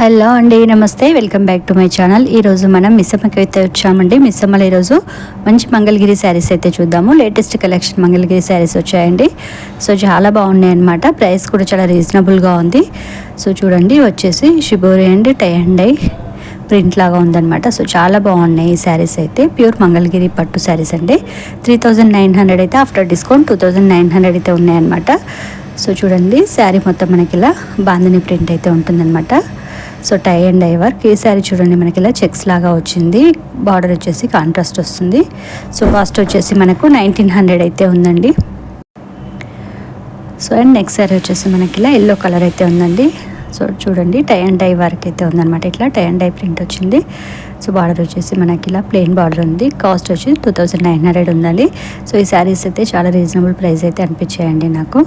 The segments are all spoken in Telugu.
హలో అండి నమస్తే. Welcome back to my channel. ఈరోజు మనం మిస్సమ్మకి అయితే వచ్చామండి. మిస్సమ్మలు ఈరోజు మంచి మంగళగిరి శారీస్ అయితే చూద్దాము. లేటెస్ట్ కలెక్షన్ మంగళగిరి శారీస్ వచ్చాయండి. సో చాలా బాగున్నాయి అనమాట ప్రైస్ కూడా చాలా రీజనబుల్గా ఉంది. సో చూడండి వచ్చేసి shibori and tie and eye print లాగా ఉందన్నమాట. సో చాలా బాగున్నాయి ఈ శారీస్ అయితే. ప్యూర్ మంగళగిరి పట్టు శారీస్ అండి. త్రీ థౌజండ్ నైన్ హండ్రెడ్ అయితే after discount two thousand nine hundred అయితే ఉన్నాయన్నమాట. సో చూడండి శారీ మొత్తం మనకి ఇలా బాందిని ప్రింట్ అయితే ఉంటుందన్నమాట. So tie and dye work. ఈ శారీ చూడండి మనకి ఇలా చెక్స్ లాగా వచ్చింది. బార్డర్ వచ్చేసి కాంట్రాస్ట్ వస్తుంది. సో కాస్ట్ వచ్చేసి మనకు నైన్టీన్ హండ్రెడ్ అయితే ఉందండి. సో అండ్ నెక్స్ట్ శారీ వచ్చేసి మనకి ఇలా ఎల్లో కలర్ అయితే ఉందండి. సో చూడండి టై అండ్ డై వర్క్ అయితే ఉందన్నమాట. ఇట్లా టై అండ్ డై ప్రింట్ వచ్చింది. సో బార్డర్ వచ్చేసి మనకి ఇలా ప్లెయిన్ బార్డర్ ఉంది. కాస్ట్ వచ్చి టూ థౌజండ్ నైన్ హండ్రెడ్ ఉందండి. సో ఈ శారీస్ అయితే చాలా రీజనబుల్ ప్రైస్ అయితే అనిపించాయండి నాకు.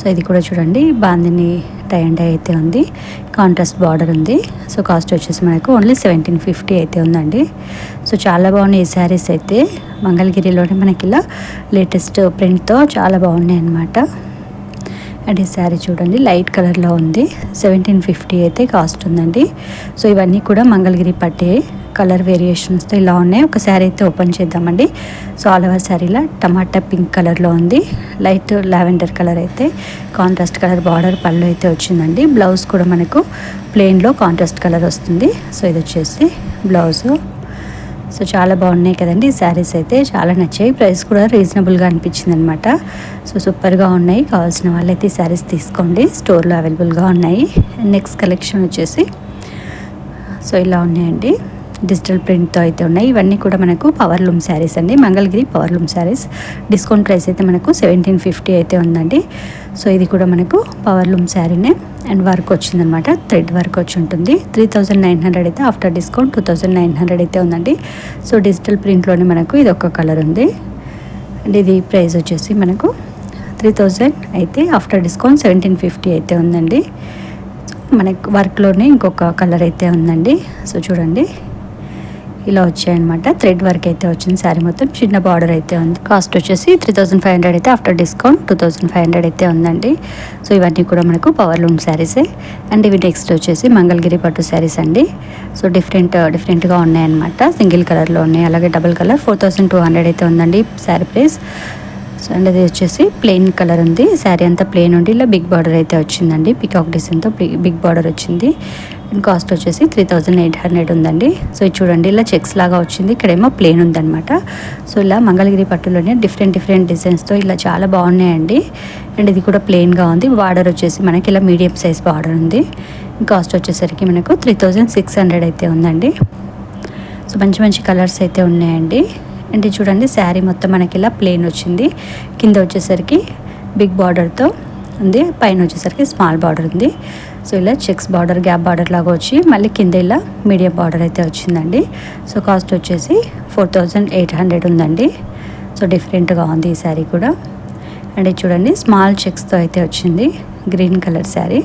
సో ఇది కూడా చూడండి బాందిని టై అండ్ టై అయితే ఉంది. కాంట్రాస్ట్ బార్డర్ ఉంది. సో కాస్ట్ వచ్చేసి మనకు ఓన్లీ సెవెంటీన్ ఫిఫ్టీ అయితే ఉందండి. సో చాలా బాగున్నాయి ఈ శారీస్ అయితే. మంగళగిరిలోనే మనకి ఇలా లేటెస్ట్ ప్రింట్తో చాలా బాగున్నాయి అన్నమాట. అండ్ ఈ శారీ చూడండి లైట్ కలర్లో ఉంది. సెవెంటీన్ ఫిఫ్టీ అయితే కాస్ట్ ఉందండి. సో ఇవన్నీ కూడా మంగళగిరి పట్టే కలర్ వేరియేషన్స్తో ఇలా ఉన్నాయి. ఒక శారీ అయితే ఓపెన్ చేద్దామండి. సో ఆల్ ఓవర్ శారీలో టమాటా పింక్ కలర్లో ఉంది. లైట్ లావెండర్ కలర్ అయితే కాంట్రాస్ట్ కలర్ బార్డర్ పళ్ళు అయితే వచ్చిందండి. బ్లౌజ్ కూడా మనకు ప్లెయిన్లో కాంట్రాస్ట్ కలర్ వస్తుంది. సో ఇది వచ్చేసి బ్లౌజు. సో చాలా బాగున్నాయి కదండి ఈ శారీస్ అయితే. చాలా నచ్చాయి. ప్రైస్ కూడా రీజనబుల్గా అనిపించింది అనమాట సో సూపర్గా ఉన్నాయి. కావాల్సిన వాళ్ళైతే ఈ శారీస్ తీసుకోండి. స్టోర్లో అవైలబుల్గా ఉన్నాయి. నెక్స్ట్ కలెక్షన్ వచ్చేసి సో ఇలా ఉన్నాయండి. డిజిటల్ ప్రింట్తో అయితే ఉన్నాయి. ఇవన్నీ కూడా మనకు పవర్ లూమ్ శారీస్ అండి. Mangalagiri power loom saris. Discount price అయితే మనకు సెవెంటీన్ ఫిఫ్టీ అయితే ఉందండి. సో ఇది కూడా మనకు పవర్ లూమ్ శారీనే. అండ్ వర్క్ వచ్చిందనమాట. థ్రెడ్ వర్క్ వచ్చి ఉంటుంది. త్రీ థౌజండ్ నైన్ హండ్రెడ్ అయితే after discount two thousand nine hundred అయితే ఉందండి. సో డిజిటల్ ప్రింట్లోనే మనకు ఇది ఒక కలర్ ఉంది. అండ్ ఇది ప్రైస్ వచ్చేసి మనకు త్రీ థౌజండ్ అయితే ఆఫ్టర్ డిస్కౌంట్ సెవెంటీన్ ఫిఫ్టీ అయితే ఉందండి. మనకు వర్క్లోనే ఇంకొక కలర్ అయితే ఉందండి. సో చూడండి. ఇలా వచ్చాయన్నమాట. థ్రెడ్ వర్క్ అయితే వచ్చింది శారీ మొత్తం. చిన్న బార్డర్ అయితే ఉంది. కాస్ట్ వచ్చేసి త్రీ థౌసండ్ ఫైవ్ హండ్రెడ్ అయితే after discount two thousand five hundred అయితే ఉందండి. సో ఇవన్నీ కూడా మనకు పవర్ లూమ్ శారీసే అండ్ ఇవి నెక్స్ట్ వచ్చేసి మంగళగిరి పట్టు శారీస్ అండి. సో డిఫరెంట్ డిఫరెంట్గా ఉన్నాయన్నమాట. సింగిల్ కలర్లో ఉన్నాయి. అలాగే double colour four thousand two hundred అయితే ఉందండి శారీ ప్రైస్. సో అండ్ అది వచ్చేసి ప్లెయిన్ కలర్ ఉంది. శారీ అంతా ప్లెయిన్ ఉండి ఇలా బిగ్ బార్డర్ అయితే వచ్చిందండి. పికాక్ డిజైన్తో బిగ్ బార్డర్ వచ్చింది. అండ్ కాస్ట్ వచ్చేసి త్రీ థౌజండ్ ఎయిట్ హండ్రెడ్ ఉందండి. సో ఇది చూడండి ఇలా చెక్స్ లాగా వచ్చింది. ఇక్కడేమో ప్లేన్ ఉందన్నమాట. సో ఇలా మంగళగిరి పట్టులోనే డిఫరెంట్ డిఫరెంట్ డిజైన్స్తో ఇలా చాలా బాగున్నాయండి. అండ్ ఇది కూడా ప్లెయిన్గా ఉంది. బార్డర్ వచ్చేసి మనకి ఇలా మీడియం సైజ్ బార్డర్ ఉంది. కాస్ట్ వచ్చేసరికి మనకు త్రీ థౌజండ్ సిక్స్ హండ్రెడ్ అయితే ఉందండి. సో మంచి మంచి కలర్స్ అయితే ఉన్నాయండి. అంటే చూడండి శారీ మొత్తం మనకి ఇలా ప్లెయిన్ వచ్చింది. కింద వచ్చేసరికి బిగ్ బార్డర్తో ఉంది. పైన వచ్చేసరికి స్మాల్ బార్డర్ ఉంది. సో ఇలా చెక్స్ బార్డర్ గ్యాప్ బార్డర్ లాగా వచ్చి మళ్ళీ కింద ఇలా మీడియం బార్డర్ అయితే వచ్చిందండి. సో కాస్ట్ వచ్చేసి ఫోర్ థౌజండ్ ఎయిట్ హండ్రెడ్ ఉందండి. సో డిఫరెంట్గా ఉంది ఈ శారీ కూడా. అండ్ ఇది చూడండి స్మాల్ చెక్స్తో అయితే వచ్చింది గ్రీన్ కలర్ శారీ.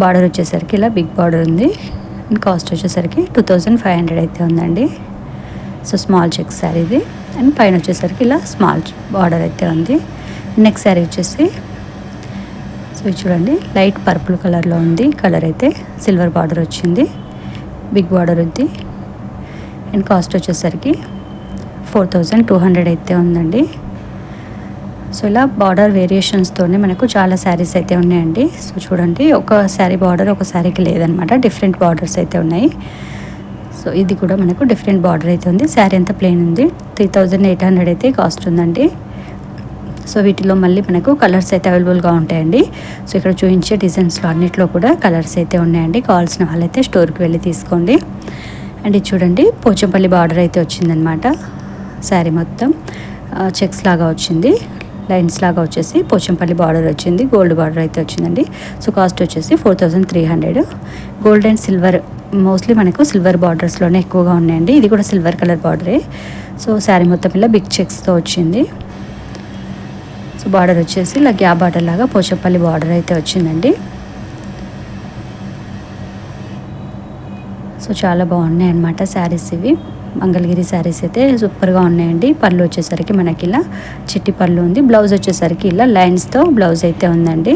బార్డర్ వచ్చేసరికి ఇలా బిగ్ బార్డర్ ఉంది. అండ్ కాస్ట్ వచ్చేసరికి టూ థౌజండ్ ఫైవ్ హండ్రెడ్ అయితే ఉందండి. సో స్మాల్ చెక్ శారీ ఇది. అండ్ పైన వచ్చేసరికి ఇలా స్మాల్ బార్డర్ అయితే ఉంది. నెక్స్ట్ శారీ వచ్చేసి సో ఇది చూడండి. లైట్ పర్పుల్ కలర్లో ఉంది. కలర్ అయితే సిల్వర్ బార్డర్ వచ్చింది. బిగ్ బార్డర్ ఉంది. అండ్ కాస్ట్ వచ్చేసరికి ఫోర్ థౌజండ్ టూ హండ్రెడ్ అయితే ఉందండి. సో ఇలా బార్డర్ వేరియేషన్స్తోనే మనకు చాలా శారీస్ అయితే ఉన్నాయండి. సో చూడండి ఒక శారీ బార్డర్ ఒక శారీకి లేదనమాట. డిఫరెంట్ బార్డర్స్ అయితే ఉన్నాయి. సో ఇది కూడా మనకు డిఫరెంట్ బార్డర్ అయితే ఉంది. శారీ అంతా ప్లెయిన్ ఉంది? త్రీ థౌజండ్ ఎయిట్ హండ్రెడ్ అయితే కాస్ట్ ఉందండి. సో వీటిలో మళ్ళీ మనకు కలర్స్ అయితే అవైలబుల్గా ఉంటాయండి. సో ఇక్కడ చూపించే డిజైన్స్లో అన్నిట్లో కూడా కలర్స్ అయితే ఉన్నాయండి. కావాల్సిన వాళ్ళైతే స్టోర్కి వెళ్ళి తీసుకోండి. అండ్ ఇది చూడండి పోచంపల్లి బార్డర్ అయితే వచ్చిందనమాట శారీ మొత్తం చెక్స్ లాగా వచ్చింది. లైన్స్ లాగా వచ్చేసి పోచంపల్లి బార్డర్ వచ్చింది గోల్డ్ బార్డర్ అయితే వచ్చిందండి. సో కాస్ట్ వచ్చేసి four thousand three hundred. Gold and silver mostly మనకు సిల్వర్ బార్డర్స్లోనే ఎక్కువగా ఉన్నాయండి. ఇది కూడా సిల్వర్ కలర్ బార్డరే. సో శారీ మొత్తం ఇలా బిగ్ చెక్స్తో వచ్చింది. సో బార్డర్ వచ్చేసి ఇలా గ్యాప్ బార్డర్ లాగా పోచంపల్లి బార్డర్ అయితే వచ్చిందండి. సో చాలా బాగున్నాయి అన్నమాట శారీస్ ఇవి. మంగళగిరి శారీస్ అయితే సూపర్గా ఉన్నాయండి. పళ్ళు వచ్చేసరికి మనకి ఇలా చిట్టి పళ్ళు ఉంది. బ్లౌజ్ వచ్చేసరికి ఇలా లైన్స్తో బ్లౌజ్ అయితే ఉందండి.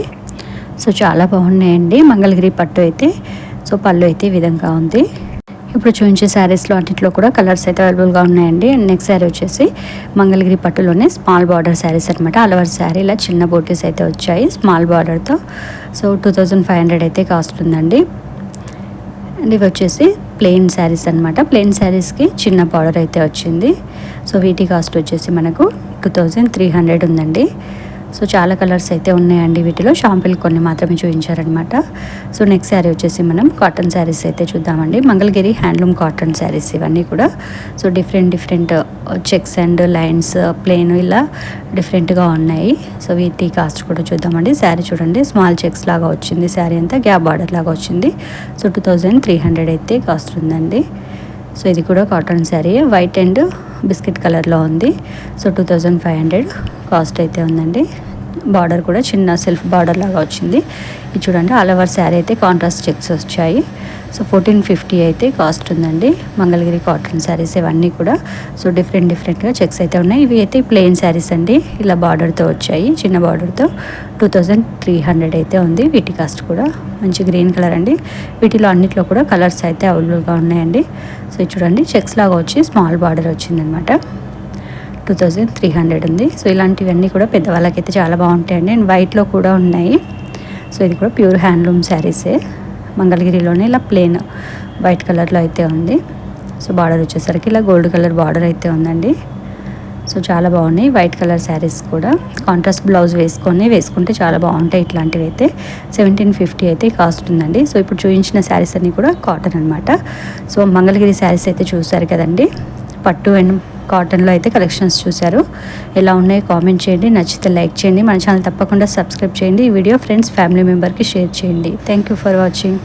సో చాలా బాగున్నాయండి. మంగళగిరి పట్టు అయితే. సో పళ్ళు అయితే ఈ విధంగా ఉంది. ఇప్పుడు చూపించే శారీస్లో అన్నింటిలో కూడా కలర్స్ అయితే అవైలబుల్గా ఉన్నాయండి. అండ్ నెక్స్ట్ శారీ వచ్చేసి మంగళగిరి పట్టులోనే స్మాల్ బార్డర్ శారీస్ అనమాట అలవర్ శారీ ఇలా చిన్న బోటీస్ అయితే వచ్చాయి స్మాల్ బార్డర్తో. So two thousand five hundred అయితే కాస్ట్ ఉందండి. అండ్ ఇవి వచ్చేసి ప్లెయిన్ శారీస్ అనమాట ప్లెయిన్ శారీస్కి చిన్న బార్డర్ అయితే వచ్చింది. సో వీటి కాస్ట్ వచ్చేసి మనకు టూ థౌజండ్ త్రీ హండ్రెడ్ ఉందండి. సో చాలా కలర్స్ అయితే ఉన్నాయండి వీటిలో. షాంపిల్ కొన్ని మాత్రమే చూపించారనమాట సో నెక్స్ట్ శారీ వచ్చేసి మనం కాటన్ శారీస్ అయితే చూద్దామండి. మంగళగిరి హ్యాండ్లూమ్ కాటన్ శారీస్ ఇవన్నీ కూడా. So different different uh, checks and lines uh, plain ఇలా డిఫరెంట్గా ఉన్నాయి. సో వీటి కాస్ట్ కూడా చూద్దామండి. శారీ చూడండి. స్మాల్ చెక్స్ లాగా వచ్చింది శారీ అంతా. గ్యాప్ బార్డర్ లాగా వచ్చింది. So two thousand three hundred అయితే కాస్ట్ ఉందండి. సో ఇది కూడా cotton sari. White and biscuit కలర్లో ఉంది. So two thousand five hundred cost అయితే ఉందండి. బార్డర్ కూడా చిన్న సెల్ఫ్ బార్డర్ లాగా వచ్చింది. ఇది చూడండి ఆల్ ఓవర్ శారీ అయితే కాంట్రాస్ట్ చెక్స్ వచ్చాయి. సో ఫోర్టీన్ ఫిఫ్టీ అయితే కాస్ట్ ఉందండి. మంగళగిరి కాటన్ శారీస్ ఇవన్నీ కూడా. సో డిఫరెంట్ డిఫరెంట్గా చెక్స్ అయితే ఉన్నాయి. ఇవి అయితే ప్లెయిన్ శారీస్ అండి. ఇలా బార్డర్తో వచ్చాయి చిన్న బార్డర్తో టూ థౌజండ్ త్రీ హండ్రెడ్ అయితే ఉంది. వీటి కాస్ట్ కూడా మంచి గ్రీన్ కలర్ అండి. వీటిలో అన్నిట్లో కూడా కలర్స్ అయితే అవైలబుల్గా ఉన్నాయండి. సో చూడండి చెక్స్ లాగా వచ్చి స్మాల్ బార్డర్ వచ్చిందనమాట టూ థౌజండ్ త్రీ హండ్రెడ్ ఉంది. సో ఇలాంటివన్నీ కూడా పెద్దవాళ్ళకైతే చాలా బాగుంటాయండి. అండ్ వైట్లో కూడా ఉన్నాయి. సో ఇది కూడా ప్యూర్ హ్యాండ్లూమ్ శారీసే. మంగళగిరిలోనే ఇలా ప్లేన్ వైట్ కలర్లో అయితే ఉంది. సో బార్డర్ వచ్చేసరికి ఇలా గోల్డ్ కలర్ బార్డర్ అయితే ఉందండి. సో చాలా బాగున్నాయి వైట్ కలర్ శారీస్ కూడా. కాంట్రాస్ట్ బ్లౌజ్ వేసుకొని వేసుకుంటే చాలా బాగుంటాయి ఇట్లాంటివి అయితే సెవెంటీన్ ఫిఫ్టీ అయితే కాస్ట్ ఉందండి. సో ఇప్పుడు చూపించిన శారీస్ అన్నీ కూడా కాటన్ అనమాట సో మంగళగిరి శారీస్ అయితే చూసారు కదండి. పట్టు అండ్ కాటన్లో అయితే కలెక్షన్స్ చూశారు. ఎలా ఉన్నాయో కామెంట్ చేయండి. నచ్చితే లైక్ చేయండి. మన ఛానల్ తప్పకుండా సబ్స్క్రైబ్ చేయండి. ఈ వీడియో ఫ్రెండ్స్ ఫ్యామిలీ మెంబర్కి షేర్ చేయండి. Thank you for watching.